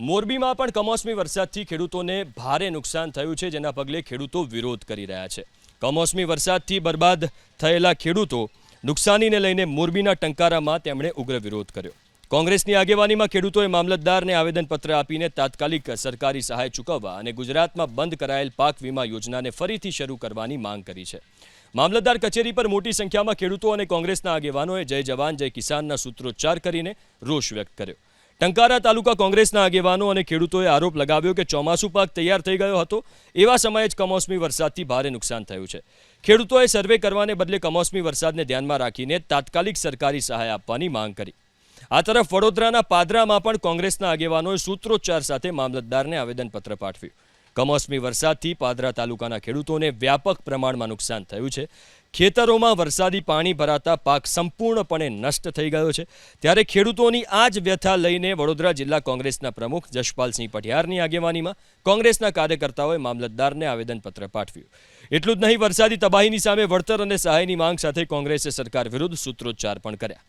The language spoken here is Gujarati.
મોરબીમાં પણ કમોસમી વરસાદથી ખેડૂતોને ભારે નુકસાન થયું છે, જેના પગલે ખેડૂતો વિરોધ કરી રહ્યા છે. કમોસમી વરસાદથી બરબાદ થયેલા ખેડૂતો નુકસાનીને લઈને મોરબીના ટંકારામાં તેમણે ઉગ્ર વિરોધ કર્યો. કોંગ્રેસની આગેવાનીમાં ખેડૂતોએ મામલતદારને આવેદનપત્ર આપીને તાત્કાલિક સરકારી સહાય ચૂકવવા અને ગુજરાતમાં બંધ કરાયેલ પાક વીમા યોજનાને ફરીથી શરૂ કરવાની માંગ કરી છે. મામલતદાર કચેરી પર મોટી સંખ્યામાં ખેડૂતો અને કોંગ્રેસના આગેવાનોએ જય જવાન, જય કિસાનના સૂત્રોચ્ચાર કરીને રોષ વ્યક્ત કર્યો. ટંકારા તાલુકા કોંગ્રેસના આગેવાનો અને ખેડૂતોએ આરોપ લગાવ્યો કે ચોમાસુ પાક તૈયાર થઈ ગયો હતો. એવા સમયે જ કમોસમી વરસાદથી ભારે નુકસાન થયું છે. ખેડૂતોએ સર્વે કરવાને બદલે કમોસમી વરસાદને ધ્યાનમાં રાખીને તાત્કાલિક સરકારી સહાય આપવાની માંગ કરી. આ તરફ વડોદરાના પાદરામાં પણ કોંગ્રેસના આગેવાનોએ સૂત્રોચ્ચાર સાથે મામલતદારને આવેદનપત્ર પાઠવ્યું. કમોસમી વરસાદથી પાદરા તાલુકાના ખેડૂતોને વ્યાપક પ્રમાણમાં નુકસાન થયું છે. ખેતરોમાં વરસાદી પાણી ભરાતા પાક સંપૂર્ણપણે નષ્ટ થઈ ગયો છે. ત્યારે ખેડૂતોની આ જ વ્યથા લઈને વડોદરા જિલ્લા કોંગ્રેસના પ્રમુખ જશપાલસિંહ પઢિયારની આગેવાનીમાં કોંગ્રેસના કાર્યકર્તાઓએ મામલતદારને આવેદનપત્ર પાઠવ્યું. એટલું જ નહીં, વરસાદી તબાહીની સામે વળતર અને સહાયની માંગ સાથે કોંગ્રેસે સરકાર વિરુદ્ધ સૂત્રોચ્ચાર પણ કર્યા.